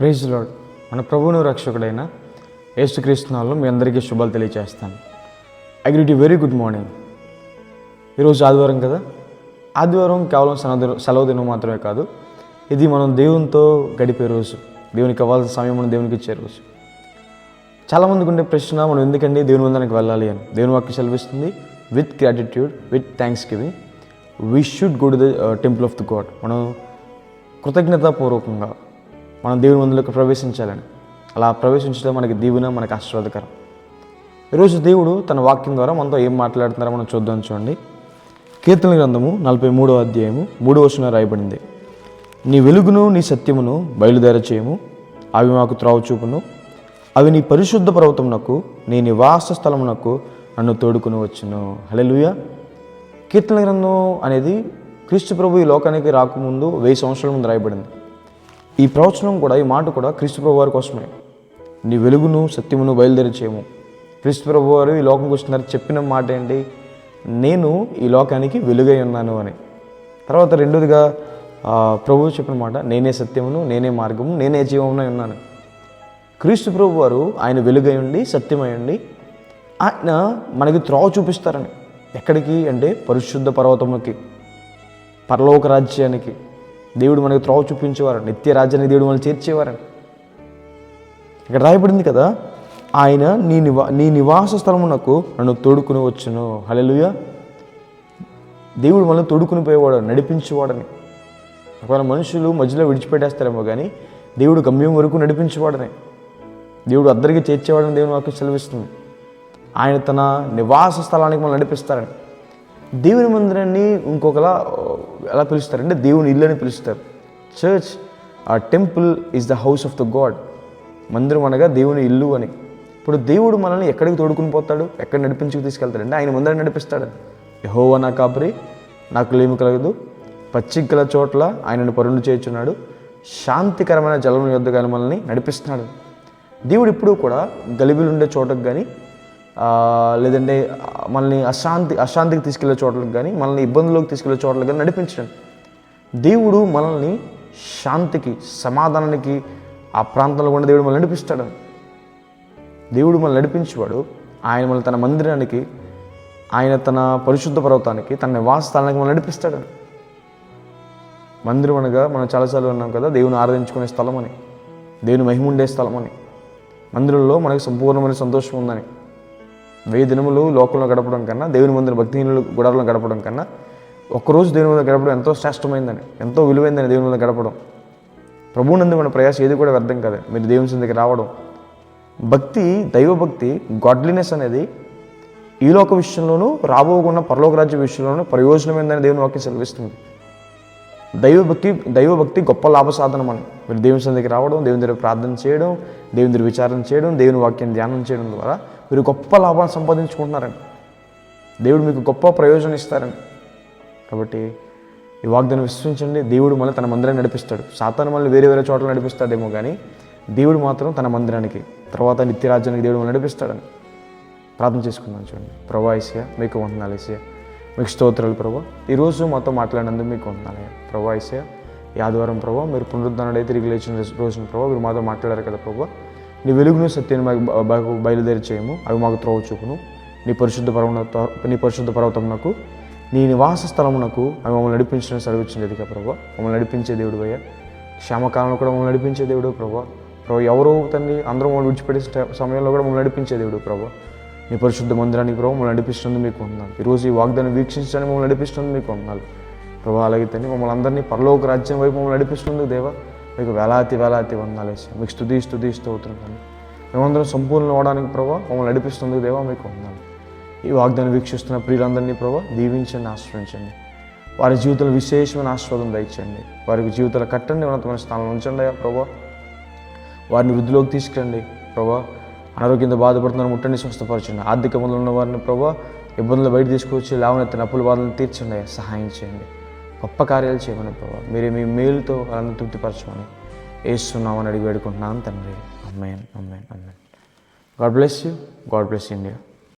Praise lord మన ప్రభువును రక్షకుడైన యేసుక్రీస్తునాల్లో మీ అందరికీ శుభాలు తెలియజేస్తాను I greet you very good morning ఈరోజు ఆదివారం కదా? ఆదివారం కేవలం సెలవు సెలవు దినం మాత్రమే కాదు ఇది మనం దేవునితో గడిపే రోజు దేవునికి అవ్వాల్సిన సమయం మనం దేవునికి ఇచ్చే రోజు. చాలామందికి ఉండే ప్రశ్న మనం ఎందుకండి దేవుని వందనకి వెళ్ళాలి అని? దేవుని వాక్యం సెలవిస్తుంది with gratitude with thanksgiving we should go to the temple of the God మనం కృతజ్ఞతాపూర్వకంగా మనం దేవుని ముందులోకి ప్రవేశించాలని. అలా ప్రవేశించడం మనకి దీవున మనకి ఆశీర్వాదకరం. ఈరోజు దేవుడు తన వాక్యం ద్వారా మనతో ఏం మాట్లాడుతున్నారో మనం చూద్దాం చూడండి. కీర్తన గ్రంథము నలభై మూడో అధ్యాయము మూడో వచనం రాయబడింది. నీ వెలుగును నీ సత్యమును బయలుదేర చేయము అవి మాకు త్రావు చూపును. అవి నీ పరిశుద్ధ పర్వతమునకు నీ నివాస స్థలమునకు నన్ను తోడుకుని వచ్చును. హలెలుయ కీర్తన గ్రంథం అనేది క్రీస్తు ప్రభు ఈ లోకానికి రాకముందు వెయ్యి సంవత్సరాల ముందు రాయబడింది. ఈ ప్రవచనం కూడా ఈ మాట కూడా క్రీస్తు ప్రభు వారి కోసమే. నీ వెలుగును సత్యమును బయలుదేరి చేయము క్రీస్తు ప్రభు వారు ఈ లోకంకి వస్తున్నారు చెప్పిన మాట ఏంటి? నేను ఈ లోకానికి వెలుగై ఉన్నాను అని. తర్వాత రెండోదిగా ప్రభువు చెప్పిన మాట నేనే సత్యమును నేనే మార్గము నేనే జీవమునై ఉన్నాను. క్రీస్తు ప్రభు వారు ఆయన వెలుగై ఉండి సత్యమై ఉండి ఆయన మనకి త్రోవ చూపిస్తారని. ఎక్కడికి? అంటే పరిశుద్ధ పర్వతముకి పరలోక రాజ్యానికి. దేవుడు మనకి త్రోవ చూపించేవారు. నిత్య రాజ్యాన్ని దేవుడు మనల్ని చేర్చేవారని ఇక్కడ రాయబడింది కదా ఆయన నీ నివా నీ నివాస స్థలమునకు నన్ను తోడుకుని వచ్చును. హలెలుయ దేవుడు మనల్ని తోడుకుని పోయేవాడు నడిపించేవాడని. ఒకవేళ మనుషులు మధ్యలో విడిచిపెట్టేస్తారేమో కానీ దేవుడు గమ్యం వరకు నడిపించేవాడని. దేవుడు అద్దరికి చేర్చేవాడని దేవుని వాక్యం సెలవిస్తుంది. ఆయన తన నివాస స్థలానికి మనం నడిపిస్తారని. దేవుని మందిరాన్ని ఇంకొకలా ఎలా పిలుస్తారంటే దేవుని ఇల్లు అని పిలుస్తారు. చర్చ్ ఆ temple is the house of the God మందిరం అనగా దేవుని ఇల్లు అని. ఇప్పుడు దేవుడు మనల్ని ఎక్కడికి తోడుకుని పోతాడు? ఎక్కడ నడిపించుకు తీసుకెళ్తాడంటే ఆయన ముందర నడిపిస్తాడు. యహోవా నా కాపరి నాకు లేమి కలగదు. పచ్చిక చోట్ల ఆయనను పరుణు చేర్చున్నాడు. శాంతికరమైన జలం యొద్ద మనల్ని నడిపిస్తున్నాడు. దేవుడు ఇప్పుడు కూడా గలిబిలుండే చోటకు కానీ లేదంటే మనల్ని అశాంతి అశాంతికి తీసుకెళ్ళే చోట్లకు కానీ మనల్ని ఇబ్బందుల్లోకి తీసుకెళ్ళే చోట్లకు కానీ నడిపించడం. దేవుడు మనల్ని శాంతికి సమాధానానికి ఆ ప్రాంతంలో కూడా దేవుడు మనల్ని నడిపిస్తాడు. దేవుడు మనల్ని నడిపించేవాడు. ఆయన మనల్ని తన మందిరానికి ఆయన తన పరిశుద్ధ పర్వతానికి తన నివాస స్థానానికి నడిపిస్తాడు. మందిరం అనగా మనం చాలాసార్లు ఉన్నాం కదా దేవుని ఆరాధించుకునే స్థలం అని దేవుని మహిముండే స్థలం అని. మందిరంలో మనకు సంపూర్ణమైన సంతోషం ఉందని. వెయ్యి దినములు లోకంలో గడపడం కన్నా దేవుని ముందు భక్తిహీనులు గుడారంలో గడపడం కన్నా ఒక్కరోజు దేవుని ముందు గడపడం ఎంతో శ్రేష్టమైందని ఎంతో విలువైందని దేవుని ముందు గడపడం. ప్రభువునందు మన ప్రయాస ఏది కూడా వ్యర్థం కదా. మీరు దేవుని సందికి రావడం. భక్తి దైవభక్తి గాడ్లీనెస్ అనేది ఈ లోక విషయంలోనూ రాబోకున్న పరలోక రాజ్య విషయంలోనూ ప్రయోజనమైందని దేవుని వాక్యం సెలవిస్తుంది. దైవభక్తి దైవభక్తి గొప్ప లాభ సాధనం అని. మీరు దేవుని సందికి రావడం దేవుని దగ్గర ప్రార్థన చేయడం దేవుని దగ్గర విచారణ చేయడం దేవుని వాక్యం ధ్యానం చేయడం ద్వారా మీరు గొప్ప లాభాన్ని సంపాదించుకుంటున్నారని దేవుడు మీకు గొప్ప ప్రయోజనం ఇస్తారని కాబట్టి ఈ వాగ్దాన్ని విశ్వసించండి. దేవుడు మళ్ళీ తన మందిరాన్ని నడిపిస్తాడు. సాతాను మళ్ళీ వేరే వేరే చోట్ల నడిపిస్తాడేమో కానీ దేవుడు మాత్రం తన మందిరానికి తర్వాత నిత్యరాజ్యానికి దేవుడు మళ్ళీ నడిపిస్తాడని ప్రార్థన చేసుకుందాం చూడండి. ప్రభా ఐసియా మీకు వందనాలు ఐసియా మీకు స్తోత్రాలు ప్రభా. ఈరోజు మాతో మాట్లాడినందుకు మీకు వందనాలయ్య ప్రభా ఐసియా ఈ ఆదివారం ప్రభా మీరు పునరుద్ధరణడై తిరిగి లేచిన రోజున ప్రభా మీరు మాతో మాట్లాడారు కదా ప్రభా. నీ వెలుగును సత్యాన్ని మాకు మాకు బయలుదేరి చేయము అవి మాకు త్రోవ చూపును. నీ పరిశుద్ధ పర్వత నీ పరిశుద్ధ పర్వతమునకు నీ నివాస స్థలమునకు అవి మమ్మల్ని నడిపించిన సెలవిచ్చినది కదా ప్రభా మమ్మల్ని నడిపించే దేవుడు అయ్యా. క్షేమకాలంలో కూడా మమ్మల్ని నడిపించే దేవుడు ప్రభా ప్రభు ఎవరో తండ్రి అందరూ మమ్మల్ని విడిచిపెట్టే సమయంలో కూడా మమ్మల్ని నడిపించే దేవుడు ప్రభా నీ పరిశుద్ధ మందిరానికి ప్రభు మమ్మల్ని నడిపిస్తుంది మీకు ఉన్నాను ఈరోజు ఈ వాగ్దాన్ని వీక్షించడానికి మమ్మల్ని నడిపిస్తుంది మీకు ఉన్నాను ప్రభా అలాగే తండ్రి మమ్మల్ని అందరినీ పరలోక రాజ్యం వైపు మమ్మల్ని నడిపిస్తుంది దేవా. మీకు వేలాతి వేలాతి వందనాలు వేసి మీకు స్థుతి స్థుతి స్తోత్రం మేమందరం సంపూర్ణ అవడానికి ప్రభావ మమ్మల్ని నడిపిస్తుంది దేవా మీకు వందనాలు ఈ వాగ్దాన్ని వీక్షిస్తున్న ప్రియులందరినీ ప్రభావ దీవించండి ఆశ్రయించండి. వారి జీవితంలో విశేషమైన ఆస్వాదం దయచండి వారికి జీవితాల కట్టండి ఉన్నతమైన స్థానంలో ఉంచండి అయ్యా ప్రభా. వారిని వృద్ధిలోకి తీసుకురండి ప్రభా. అనారోగ్యంతో బాధపడుతున్నారు ముట్టండి స్వస్థపరచండి. ఆర్థిక ఇబ్బందులు ఉన్న వారిని ప్రభా ఇబ్బందులు బయట తీసుకొచ్చి లేవనెత్తిన అప్పుల బాధలను తీర్చండి సహాయం చేయండి. గొప్ప కార్యాలు చేయమని ప్రభావ మీరు మీ మేలుతో వాళ్ళని తృప్తిపరచమని వేస్తున్నామని అడిగి వేడుకుంటున్నాను తండ్రి. అమ్మాయి అమ్మాయి అమ్మాయి God bless you. God bless India.